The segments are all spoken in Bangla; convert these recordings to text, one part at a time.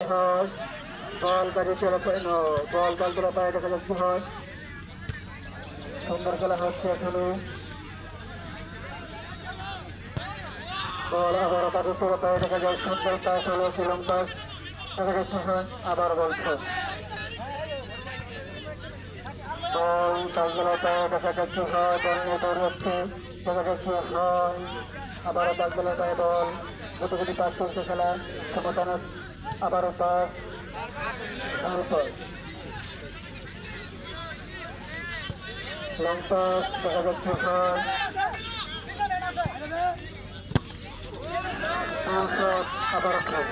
হয়। বল বাজে চলে বল পায়ে দেখা যাচ্ছে, হয়। সুন্দর খেলা হচ্ছে এখানে। চলে পায়ে দেখা যায় সুন্দর পাস হলো শ্রীলঙ্কা দেখা যাচ্ছে, হয়, আবার বলছে পায়ে দেখা যাচ্ছে হয় বল নিয়ে দৌড় হচ্ছে দেখা যাচ্ছে হয় আবারও পায়ে বল গুটি পাস করছে খেলা ক্ষমতা আবারও পাস লং পাস যাচ্ছে হয় তারপর আবারও খেল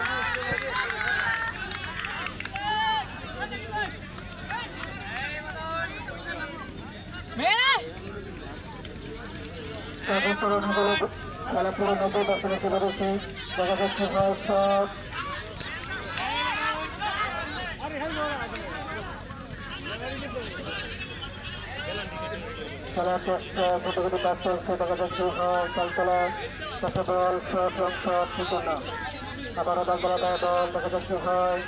এখন পুরো নব্বই খেলা পুরো নব্বই বছরে চলে চলছে দেখা যাচ্ছে চালতলা কাছে বল শট রং শট ঠিক আবারও দেখা যাচ্ছে হয়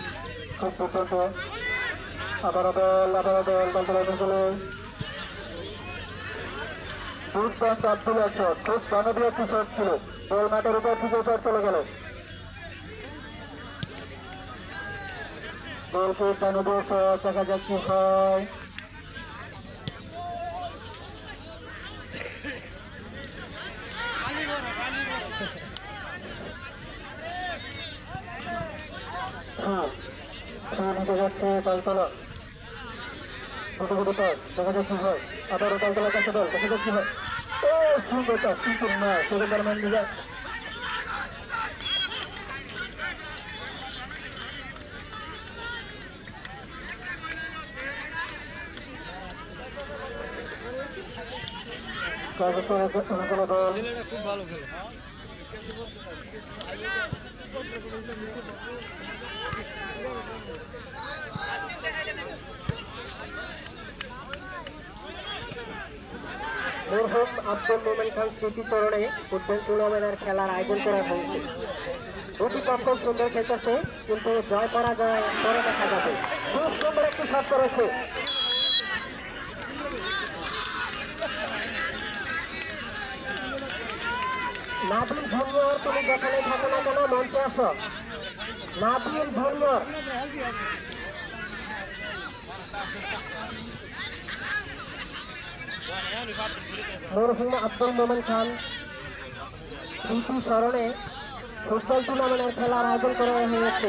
খুব দুর্দান্ত আবারও বল আবারও বল বাংলা আব্দুল শট খুব জনপ্রিয় শট ছিল। মাঠের উপর থেকে উপর চলে গেল। বলকে জনপ্রিয় দেখা যাচ্ছে হয়। হ্যাঁ নিতে যাচ্ছে তালতলা ছোট ছোট পাস দেখা হয়। আবারও তালতলার কাছে বল দেখা যাচ্ছে হয়। ও পাস কিন্তু না দল। খেলে। মরহুম আব্দুল মোমেন খান স্মৃতিচরণে ফুটবল টুর্নামেন্টের খেলার আয়োজন করা হয়েছে। দুটি পক্ষ সুন্দর খেলতেছে, কিন্তু জয় পরাজয় পরে দেখা যাবে। খুব সুন্দর একটি শট করেছে। নাবিল তুমি যেখানে থাকো না কেন মঞ্চে আসো? নাবিল জুনিয়র মরহুম আব্দুল মোমেন খান। স্মৃতি স্মরণে ফুটবল টুর্নামেন্টের খেলার আয়োজন করা হয়েছে।